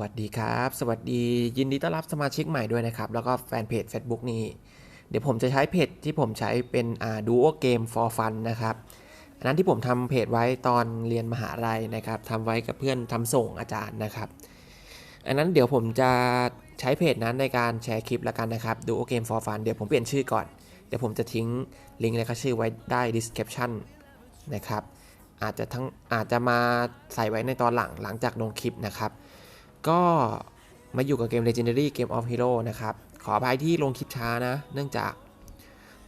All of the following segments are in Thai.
วัสดีครับ สวัสดียินดีต้อนรับสมาชิกใหม่ด้วยนะครับ แล้วก็แฟนเพจ Facebook นี้ เดี๋ยวผมจะใช้เพจที่ผมใช้เป็นอ่าดูโอเกม for fun นะครับอันนั้นที่ผมทำเพจไว้ตอนเรียนมหาลัยนะครับทำไว้กับเพื่อนทำส่งอาจารย์นะครับ อันนั้นเดี๋ยวผมจะใช้เพจนั้นในการแชร์คลิปละกันนะครับดูโอเกม for fun เดี๋ยวผมเปลี่ยนชื่อก่อน เดี๋ยวผมจะทิ้งลิงก์และก็ชื่อไว้ได้ description นะครับอาจจะทั้งอาจจะมาใส่ไว้ในตอนหลังหลังจากลงคลิปนะครับ ก็มาอยู่กับเกม Legendary Game of Hero นะครับ ขออภัยที่ลงคลิปช้านะ เนื่องจาก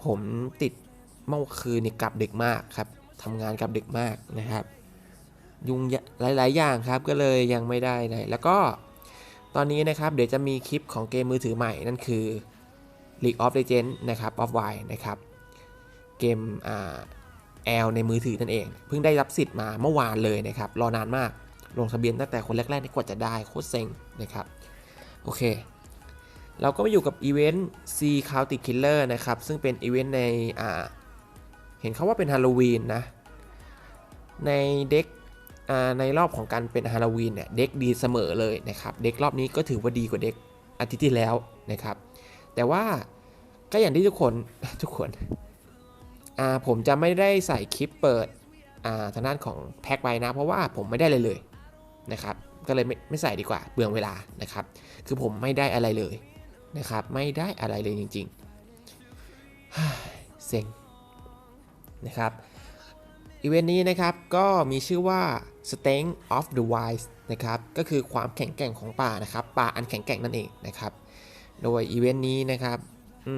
ผมติดเมื่อคืนนี่กลับดึกมากครับทำงานกลับดึกมากนะครับ ยุ่งหลาย ๆ อย่างครับก็เลยยังไม่ได้เลยแล้วก็ตอนนี้นะครับเดี๋ยวจะมีคลิปของเกมมือถือใหม่นั่นคือ League of Legends นะครับ of Y นะครับ เกมอ่าแอลในมือถือนั่นเอง เพิ่งได้รับสิทธิ์มาเมื่อวานเลยนะครับ รอนานมาก ลงทะเบียนตั้งแต่คนแรกๆที่กว่าจะได้โคตรเซ็งนะครับ โอเค เราก็มาอยู่กับอีเวนต์ C County Killer นะครับ ซึ่งเป็นอีเวนต์ในอ่าเห็นเขาว่าเป็นฮาโลวีนนะ ในเด็กในรอบของการเป็นฮาโลวีนเนี่ยเด็กดีเสมอเลยนะครับ เด็กรอบนี้ก็ถือว่าดีกว่าเด็กอาทิตย์ที่แล้วนะครับ แต่ว่าก็อย่างที่ทุกคนทุกคนผมจะไม่ได้ใส่คลิปเปิดอ่าทางด้านของแพ็กไว้นะ เพราะว่าผมไม่ได้เลยเลย นะครับ ก็เลยไม่ไม่ใส่ดีกว่าเปลืองเวลานะครับ คือผมไม่ได้อะไรเลยนะครับ ไม่ได้อะไรเลยจริงๆเซ็งนะครับอีเวนต์นี้นะครับก็มีชื่อว่า Strength of the Wild นะครับก็คือความแข็งแกร่งของป่านะครับป่าอันแข็งแกร่งนั่นเองนะครับ โดยอีเวนต์นี้นะครับอื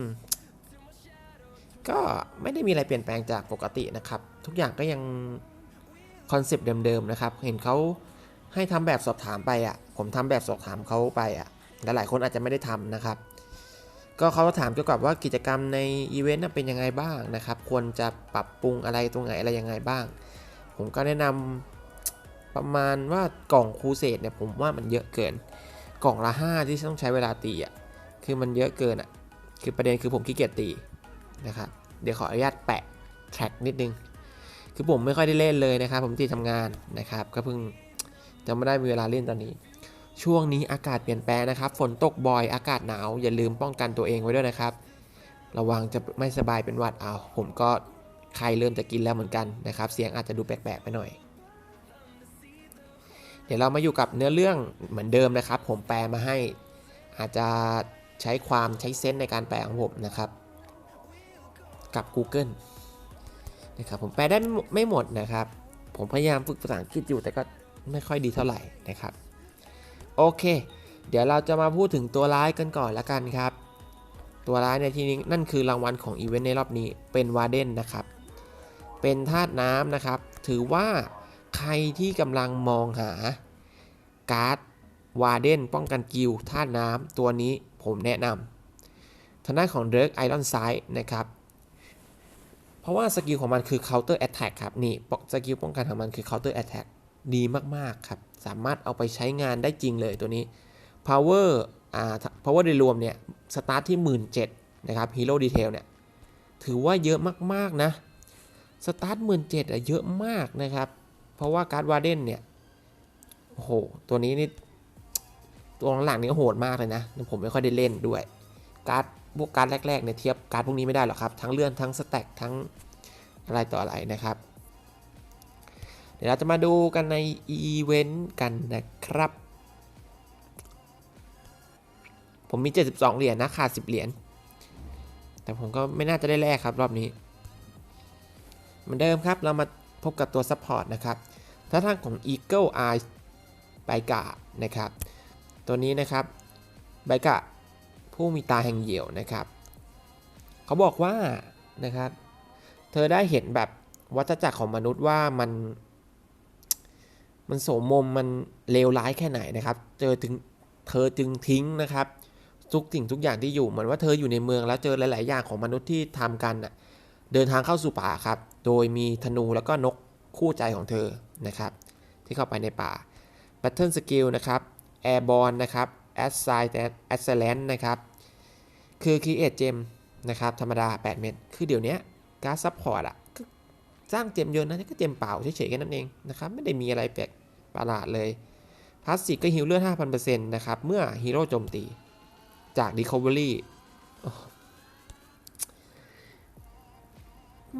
มก็ไม่ได้มีอะไรเปลี่ยนแปลงจากปกตินะครับ ทุกอย่างก็ยัง คอนเซปต์เดิมๆนะครับ เห็นเขาให้ทำแบบสอบถามไปอะ ผมทำแบบสอบถามเขาไปอะและหลายคนอาจจะไม่ได้ทำนะครับ ก็เขาถามเกี่ยวกับว่ากิจกรรมในอีเวนต์เป็นยังไงบ้างนะครับ ควรจะปรับปรุงอะไรตรงไหนอะไรยังไงบ้าง ผมก็แนะนำประมาณว่ากล่องคูเซตเนี่ยผมว่ามันเยอะเกิน กล่องละ 5 ที่ต้องใช้เวลาตีอะ คือมันเยอะเกินอะ คือประเด็นคือผมขี้เกียจตีนะครับ เดี๋ยวขออนุญาตแปะแทร็กนิดนึง คือผมไม่ค่อยได้เล่นเลยนะครับ ผมติดทำงานนะครับ ก็เพิ่งจะไม่ได้มีเวลาเล่นตอนนี้ ช่วงนี้อากาศเปลี่ยนแปลงนะครับ ฝนตกบ่อยอากาศหนาวอย่าลืมป้องกันตัวเองไว้ด้วยนะครับ ระวังจะไม่สบายเป็นหวัดเอาผมก็ใครเริ่มจะกินแล้วเหมือนกันนะครับ เสียงอาจจะดูแปลกๆไปหน่อย เดี๋ยวเรามาอยู่กับเนื้อเรื่องเหมือนเดิมนะครับ ผมแปลมาให้ อาจจะใช้ความใช้เซนส์ในการแปลของผมนะครับ กับ Google นะครับผมแปลได้ไม่หมดนะครับ ผมพยายามฝึกภาษาอังกฤษอยู่แต่ก็ไม่ค่อยดีเท่าไหร่นะครับ โอเค เดี๋ยวเราจะมาพูดถึงตัวร้ายกันก่อนละกันครับ ตัวร้ายในที่นี้นั่นคือรางวัลของอีเวนต์ในรอบนี้เป็นวาเดนนะครับ เป็นธาตุน้ำนะครับ ถือว่าใครที่กำลังมองหาการ์ดวาเดนป้องกันกิลธาตุน้ำตัวนี้ผมแนะนำทางด้านของเดิร์กไอรอนไซด์นะครับ เพราะว่าสกิลของมันคือ counter attack ครับ นี่สกิลป้องกันของมันคือ counter attack ดีมาก ๆ ครับ สามารถเอาไปใช้งานได้จริงเลยตัวนี้ power อ่า power โดยรวมเนี่ย สตาร์ทที่ 17,000นะครับ hero detail เนี่ย ถือว่าเยอะมาก ๆ นะ สตาร์ท 17,000อะเยอะมากนะครับ เพราะว่าการ์ดวาเดนเนี่ย โอ้โห ตัวนี้นี่ ตัวหลังๆนี่โหดมากเลยนะ ผมไม่ค่อยได้เล่นด้วย การ์ด พวกการแรกๆเนี่ยเทียบการพวกนี้ไม่ได้หรอกครับ ทั้งเลื่อนทั้งสแต็กทั้งอะไรต่ออะไรนะครับ เดี๋ยวเราจะมาดูกันในอีเวนต์กันนะครับ ผมมี 72 เหรียญนะขาด10 เหรียญแต่ผมก็ไม่น่าจะได้แลกครับรอบนี้ เหมือนเดิมครับเรามาพบกับตัวซัพพอร์ตนะครับท่าทางของ Eagle Eye ไบกะนะครับ ตัวนี้นะครับไบกะ ผู้มีตาแห่งเหยี่ยวนะครับ เขาบอกว่านะครับ เธอได้เห็นแบบวัฏจักรของมนุษย์ว่ามัน มันโสมมมันเลวร้ายแค่ไหนนะครับ เจอถึงเธอจึงทิ้งนะครับทุกสิ่งทุกอย่างที่อยู่เหมือนว่าเธออยู่ในเมืองแล้วเจอหลาย ๆ อย่างของมนุษย์ที่ทำกันน่ะเดินทางเข้าสู่ป่าครับ โดยมีธนูแล้วก็นกคู่ใจของเธอนะครับ ที่เข้าไปในป่า Battle Skill นะครับ Airborne นะครับ Assign Excellent นะครับ คือ Create Gem นะครับ ธรรมดา 8 เม็ด คือเดี๋ยวนี้การซัพพอร์ตอะก็สร้างเจมเยอะนะก็เจมเปล่าเฉยๆแค่นั้นเองนะครับ ไม่ได้มีอะไรแปลกประหลาดเลยพาสซีฟก็ฮิลเลือด 5,000%นะครับ เมื่อฮีโร่โจมตี จาก Recovery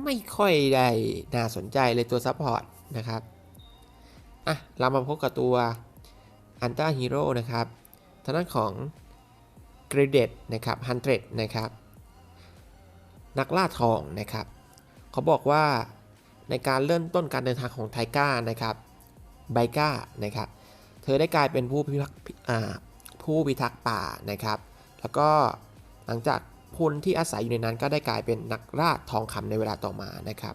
ไม่ค่อยได้น่าสนใจเลยตัวซัพพอร์ตนะครับ อะ เรามาพบกับตัวอันต้าฮีโร่นะครับ ทางด้านของ g r a d e d นะครับ100 นะครับ นักล่าทองนะครับ เขาบอกว่าในการเริ่มต้นการเดินทางของไทก้านะครับไบก้านะครับ เธอได้กลายเป็นผู้พิทักษ์ผู้พิทักษ์ป่านะครับ แล้วก็หลังจากพลที่อาศัยอยู่ในนั้นก็ได้กลายเป็นนักล่าทองคำในเวลาต่อมานะครับ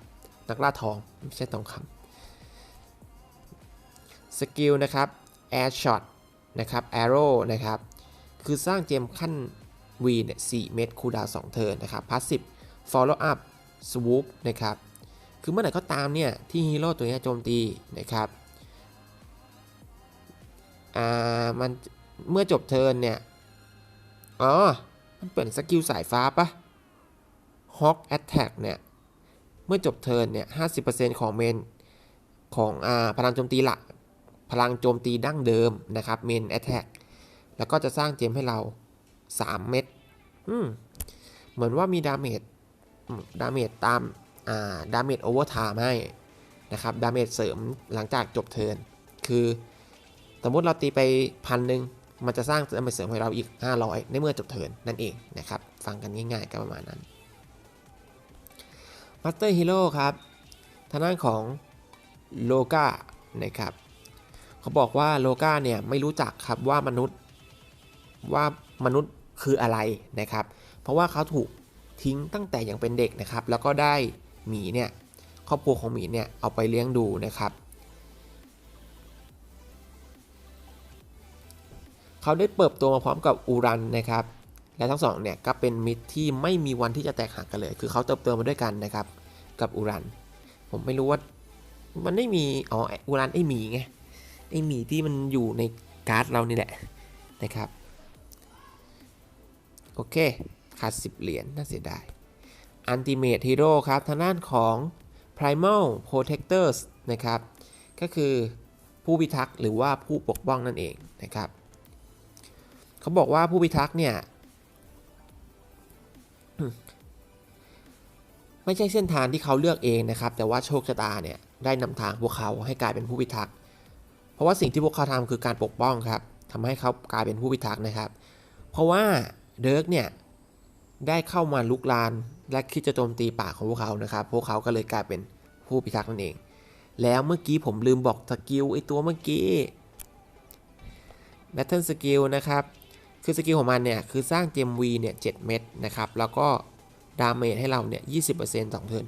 นักล่าทองไม่ใช่ทองคำสกิลนะครับ Air Shot นะครับ Arrow นะครับ คือสร้างเจมขั้น V เนี่ย4เม็ดคูดาว2เทิร์นนะครับ Passive Follow Up Swoop นะครับ คือเมื่อไหร่ก็ตามเนี่ย ที่ฮีโร่ตัวนี้โจมตีนะครับ อ่า มันเมื่อจบเทิร์นเนี่ย อ๋อ มันเปิดสกิลสายฟ้าปะ Hawk Attack เนี่ย เมื่อจบเทิร์นเนี่ย 50%ของเมนของอ่าพลังโจมตีหลัก พลังโจมตีดั้งเดิมนะครับเมน Attack แล้วก็จะสร้างเจมให้เรา 3 เม็ดเหมือนว่ามีดาเมจดาเมจตามาดาเมจโอเวอร์ไทม์ให้นะครับดาเมจเสริมหลังจากจบเทิร์นคือสมมติเราตีไปพันหนึ่งมันจะสร้างดาเมจเสริมให้เราอีก 500 ในเมื่อจบเทิร์นนั่นเองนะครับ ฟังกันง่ายๆก็ประมาณนั้นมาสเตอร์ฮีโร่ครับทางด้านของโลกานะครับ เขาบอกว่าโลกาเนี่ยไม่รู้จักครับว่ามนุษย์ว่ามนุษย์คืออะไรนะครับ เพราะว่าเขาถูกทิ้งตั้งแต่ยังเป็นเด็กนะครับ แล้วก็ได้หมีเนี่ยครอบครัวของหมีเนี่ยเอาไปเลี้ยงดูนะครับเขาได้เปิดตัวมาพร้อมกับอูรันนะครับ และทั้งสองเนี่ยก็เป็นมิตรที่ไม่มีวันที่จะแตกหักกันเลย คือเขาเติบโตมาด้วยกันนะครับ กับอูรัน ผมไม่รู้ว่ามันไม่มี อ๋ออูรันไอหมีไง ไอหมีที่มันอยู่ในการ์ดเรานี่แหละนะครับ โอเคขาด10เหรียญน่าเสียดาย Ultimate Hero ครับ ทางด้านของ Primal Protectors นะครับ ก็คือผู้พิทักษ์หรือว่าผู้ปกป้องนั่นเองนะครับ เขาบอกว่าผู้พิทักษ์เนี่ย ไม่ใช่เส้นทางที่เขาเลือกเองนะครับ แต่ว่าโชคชะตาเนี่ย ได้นำทางพวกเขาให้กลายเป็นผู้พิทักษ์ ราะว่าสิ่งที่พวกเขาทำคือการปกป้องครับทำให้เขากลายเป็นผู้พิทักษ์นะครับ เพราะว่าเดิร์กเนี่ยได้เข้ามาลุกลานและคิดจะโจมตีป่าของพวกเขานะครับ พวกเขาก็เลยกลายเป็นผู้พิทักษ์นั่นเอง แล้วเมื่อกี้ผมลืมบอกสกิลไอตัวเมื่อกี้ Battle Skill นะครับ คือสกิลของมันเนี่ยคือสร้างเจมวีเนี่ย7เม็ดนะครับ แล้วก็ดาเมจให้เราเนี่ย20%สองเทิร์น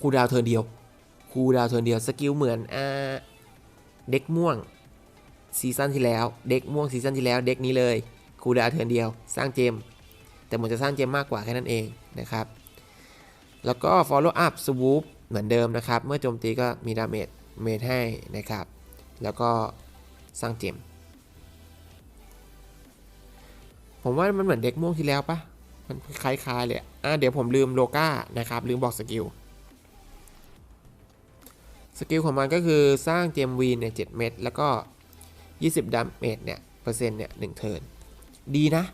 คูดาวเทิร์นเดียวคูดาวเทิร์นเดียวสกิลเหมือนอ่า เด็กม่วงซีซั่นที่แล้ว เด็กม่วงซีซั่นที่แล้ว เด็กนี้เลยคูดาเทินเดียว สร้างเจม แต่มันจะสร้างเจมมากกว่าแค่นั้นเองนะครับ แล้วก็ follow up swoop เหมือนเดิมนะครับ เมื่อโจมตีก็มีดาเมจเมจให้นะครับ แล้วก็สร้างเจม ผมว่ามันเหมือนเด็กม่วงที่แล้วปะมันคล้ายๆเลยอะอะเดี๋ยวผมลืมโลก้านะครับ ลืมบอกสกิล สกิลของมันก็คือสร้างเจมวีเนี่ย7เม็ดแล้วก็ 20ดาเมจเนี่ยเปอร์เซ็นต์เนี่ย1เทิร์นดีนะ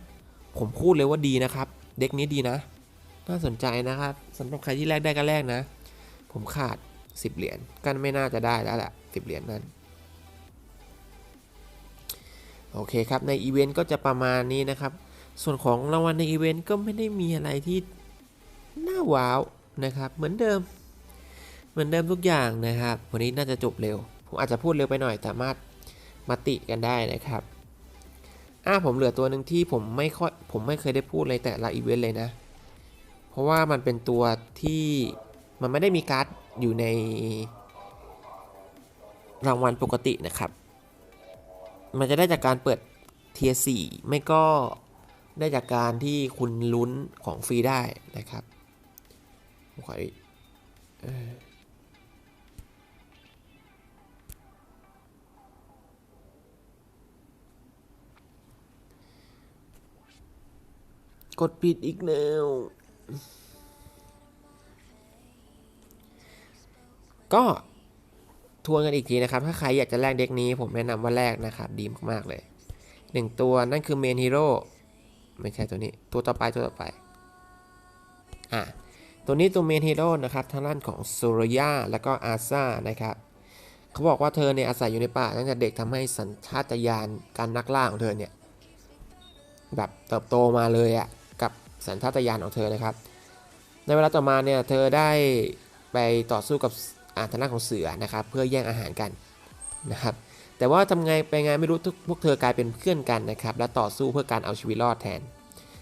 ผมพูดเลยว่าดีนะครับ เด็กนี้ดีนะ น่าสนใจนะครับสำหรับใครที่แลกได้ก็แลกนะ ผมขาด 10 เหรียญกันไม่น่าจะได้แล้วแหละ10 เหรียญนั้นโอเคครับในอีเวนต์ก็จะประมาณนี้นะครับ ส่วนของรางวัลในอีเวนต์ก็ไม่ได้มีอะไรที่น่าว้าวนะครับเหมือนเดิม เหมือนเดิมทุกอย่างนะครับ วันนี้น่าจะจบเร็ว ผมอาจจะพูดเร็วไปหน่อยสามารถมาติกันได้นะครับอ่าผมเหลือตัวหนึ่งที่ผมไม่ค่อยผมไม่เคยได้พูดเลยแต่ละอีเวนต์เลยนะ เพราะว่ามันเป็นตัวที่มันไม่ได้มีการ์ดอยู่ในรางวัลปกตินะครับ มันจะได้จากการเปิดเทียสี่ไม่ก็ได้จากการที่คุณลุ้นของฟรีได้นะครับขออ กดผิดอีกแล้วก็ทวนกันอีกทีนะครับ ถ้าใครอยากจะแลกเด็กนี้ผมแนะนำว่าแลกนะครับ ดีมากๆเลยหนึ่งตัวนั่นคือเมนฮีโร่ไม่ใช่ตัวนี้ ตัวต่อไปตัวต่อไป อะ ตัวนี้ตัวเมนฮีโร่นะครับ ทางด้านของซโรยาแล้วก็อาซานะครับ เขาบอกว่าเธอเนี่ยอาศัยอยู่ในป่าตั้งแต่เด็กทำให้สัญชาตญาณการนักล่าของเธอเนี่ย แบบเติบโตมาเลยอะกับ สัญชาตญาณของเธอนะครับ ในเวลาต่อมาเนี่ยเธอได้ไปต่อสู้กับอาทางด้าของเสือนะครับ เพื่อแย่งอาหารกันนะครับ แต่ว่าทำไงไปไงไม่รู้ทุกพวกเธอกลายเป็นเพื่อนกันนะครับ และต่อสู้เพื่อการเอาชีวิตรอดแทน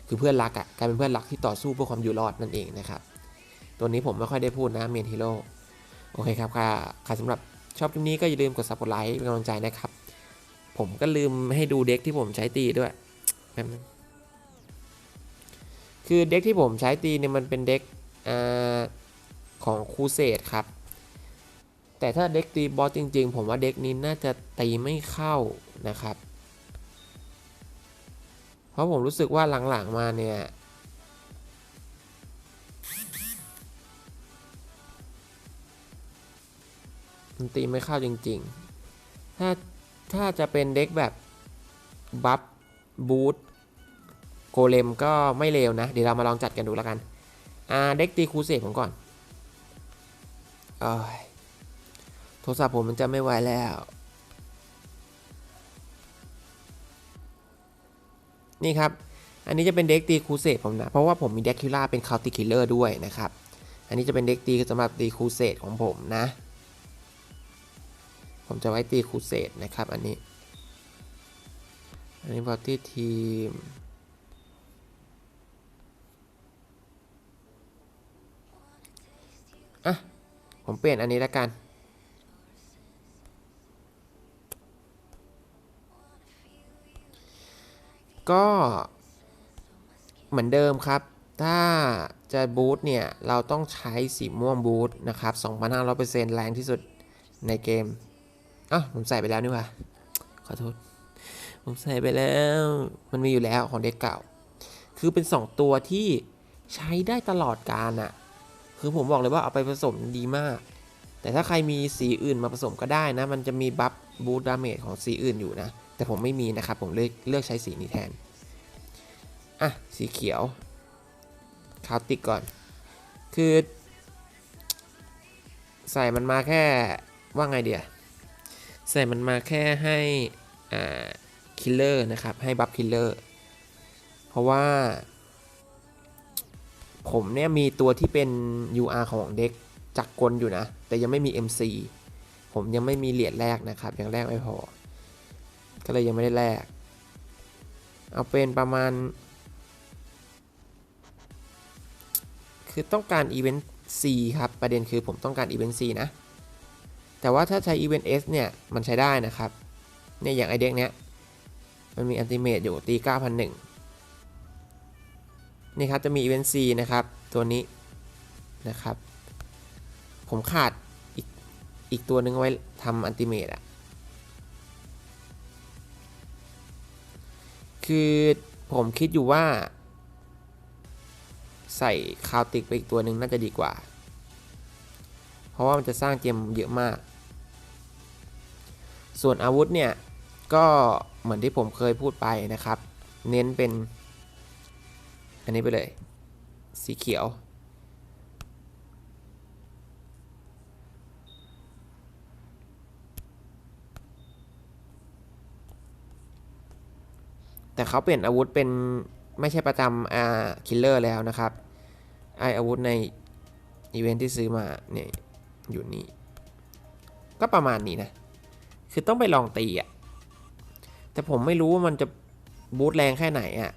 คือเพื่อนรักอะกลายเป็นเพื่อนรักที่ต่อสู้เพื่อความอยู่รอดนั่นเองนะครับ ตัวนี้ผมไม่ค่อยได้พูดนะเมนฮีโร่โอเคครับค่ะใครสำหรับชอบคลิปนี้ก็อย่าลืมกด subscribe เป็นกำลังใจนะครับ ผมก็ลืมให้ดูเด็กที่ผมใช้ตีด้วยแป๊บนึง คือเด็กที่ผมใช้ตีเนี่ยมันเป็นเด็กอของคูเซตครับ แต่ถ้าเด็กตีบอสจริง ๆ ผมว่าเด็กนี้น่าจะตีไม่เข้านะครับ เพราะผมรู้สึกว่าหลังๆมาเนี่ยมันตีไม่เข้าจริง ๆ ถ้าถ้าจะเป็นเด็กแบบบัฟบูท เลมก็ไม่เลวนะ เดี๋ยวเรามาลองจัดกันดูแล้วกัน อ่า เด็กตีคูเซกผมก่อนอ้ยโทรศัพท์ผมมันจะไม่ไหวแล้ว นี่ครับ อันนี้จะเป็นเด็กตีคูเซตผมนะ เพราะว่าผมมีเด็กคิล่าเป็นคาติคิลเลอร์ด้วยนะครับ อันนี้จะเป็นเด็กตีสำหรับตีคูเซตของผมนะ ผมจะไว้ตีคูเซตนะครับ อันนี้ อันนี้บอตี้ทีม อะ ผมเปลี่ยนอันนี้แล้วกัน ก็เหมือนเดิมครับ ถ้าจะบูทเนี่ย เราต้องใช้สีม่วงบูทนะครับ 2,500%แรงที่สุดในเกมอะผมใส่ไปแล้วนี่ว่าขอโทษ ผมใส่ไปแล้ว มันมีอยู่แล้วของเด็กเก่า คือเป็น 2 ตัวที่ใช้ได้ตลอดการอะ คือผมบอกเลยว่าเอาไปผสมดีมาก แต่ถ้าใครมีสีอื่นมาผสมก็ได้นะ มันจะมีบัฟบูทดาเมจของสีอื่นอยู่นะ แต่ผมไม่มีนะครับ ผมเลือกเลือกใช้สีนี้แทน อะ สีเขียวคาวติกก่อน คือ ใส่มันมาแค่ว่าไงเดียใส่มันมาแค่ให้อ่าคิลเลอร์นะครับ ให้บัฟคิลเลอร์ เพราะว่า ผมเนี่ยมีตัวที่เป็น UR ของเด็กจักกลอยู่นะ แต่ยังไม่มี MC ผมยังไม่มีเหรียญแรกนะครับ ยังแรกไม่พอ ก็เลยยังไม่ได้แลกเอาเป็นประมาณ คือต้องการอีเวนต์ C ครับ ประเด็นคือผมต้องการอีเวนต์ C นะ แต่ว่าถ้าใช้อีเวนต์ S เนี่ย มันใช้ได้นะครับ เนี่ยอย่างไอเด็กเนี้ย มันมีอันติเมตอยู่ตี 9,001 นี่ครับจะมีอีเวนต์ C นะครับ ตัวนี้นะครับ ผมขาดอีกอีกตัวหนึ่งไว้ทำอันติเมตอะคือผมคิดอยู่ว่า ใส่คาวติกไปอีกตัวหนึ่งน่าจะดีกว่า เพราะว่ามันจะสร้างเจมเยอะมาก ส่วนอาวุธเนี่ย ก็เหมือนที่ผมเคยพูดไปนะครับ เน้นเป็น อันนี้ไปเลย สีเขียว แต่เขาเปลี่ยนอาวุธเป็นไม่ใช่ประจำอ่าคิลเลอร์แล้วนะครับ ไออาวุธในอีเวนท์ที่ซื้อมาเนี่ยอยู่นี่ ก็ประมาณนี้นะ คือต้องไปลองตีอะ่ะแต่ผมไม่รู้ว่ามันจะบูทแรงแค่ไหนอะ่ะ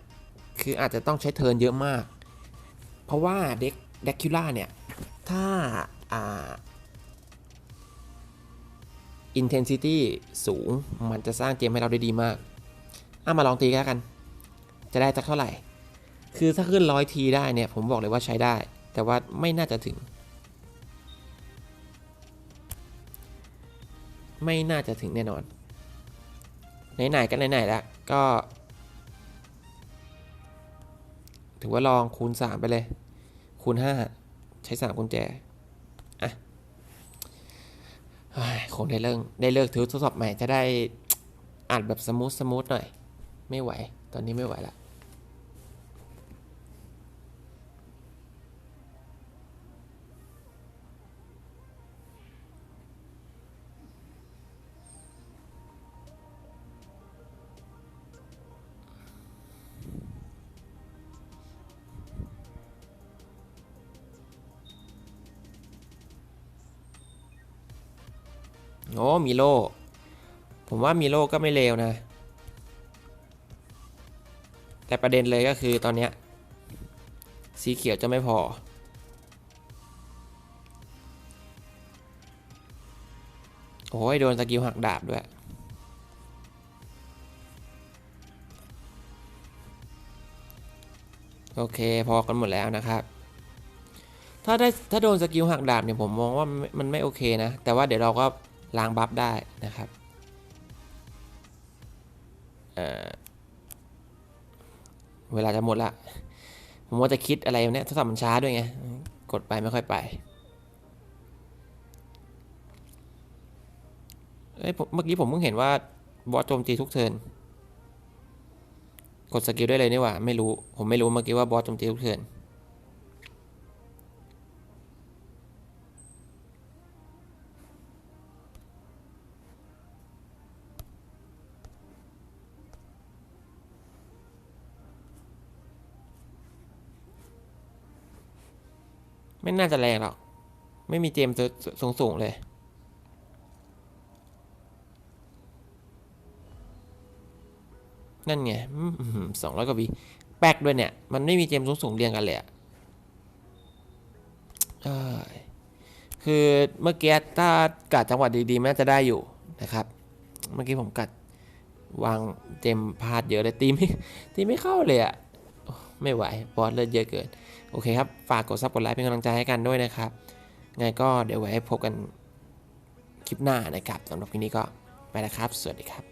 คืออาจจะต้องใช้เทิร์นเยอะมาก เพราะว่าเด็กเด็กคิล่าเนี่ย ถ้าอ่า intensity สูงมันจะสร้างเกมให้เราได้ดีมากอะมาลองตีกันแล้วกัน จะได้สักเท่าไหร่ คือถ้าขึ้นร้อยทีได้เนี่ย ผมบอกเลยว่าใช้ได้ แต่ว่าไม่น่าจะถึง ไม่น่าจะถึงแน่นอน ไหนๆกันไหนๆแล้วก็ ถือว่าลองคูณ 3 ไปเลย คูณ 5 ใช้ 3กุญแจ อะคงได้เลิกได้เลิกถือทดสอบใหม่จะได้อ่านแบบสมูทสมูทหน่อย ไม่ไหว ตอนนี้ไม่ไหวละ โอ้มีโล ผมว่ามีโลก็ไม่เลวนะ แต่ประเด็นเลยก็คือตอนเนี้ยสีเขียวจะไม่พอ โอ้ยโดนสกิลหักดาบด้วย โอเคพอกันหมดแล้วนะครับถ้าได้ถ้าโดนสกิลหักดาบเนี่ยผมมองว่ามันไม่โอเคนะ แต่ว่าเดี๋ยวเราก็ ล้างบัฟได้นะครับเเวลาจะหมดละ ผมว่าจะคิดอะไรเนี่ยโทรศัพท์มันช้าด้วยไง กดไปไม่ค่อยไปเอ้ยผมเมื่อกี้ผมเพิ่งเห็นว่าบอสโจมตีทุกเทิร์นกดสกิลได้เลยนี่หว่า ไม่รู้ ผมไม่รู้เมื่อกี้ว่าบอสโจมตีทุกเทิร์น น่าจะแรงหรอก ไม่มีเจมส์สูงสูงเลย นั่นไงสองร้อยกว่าวีแป๊กด้วยเนี่ย มันไม่มีเจมส์สูงสูงเรียงกันเลยอะคือเมื่อกี้ถ้ากัดจังหวะดีๆแม่จะได้อยู่นะครับ เมื่อกี้ผมกัดวางเจมพลาดเยอะเลยตีไม่ตีไม่เข้าเลยอะไม่ไหวบอสเลือดเยอะเกิน โอเคครับ ฝากกดซับกดไลค์เป็นกำลังใจให้กันด้วยนะครับไงก็เดี๋ยวไว้พบกันคลิปหน้านะครับสำหรับคลิปนี้ก็ไปแล้วครับ สวัสดีครับ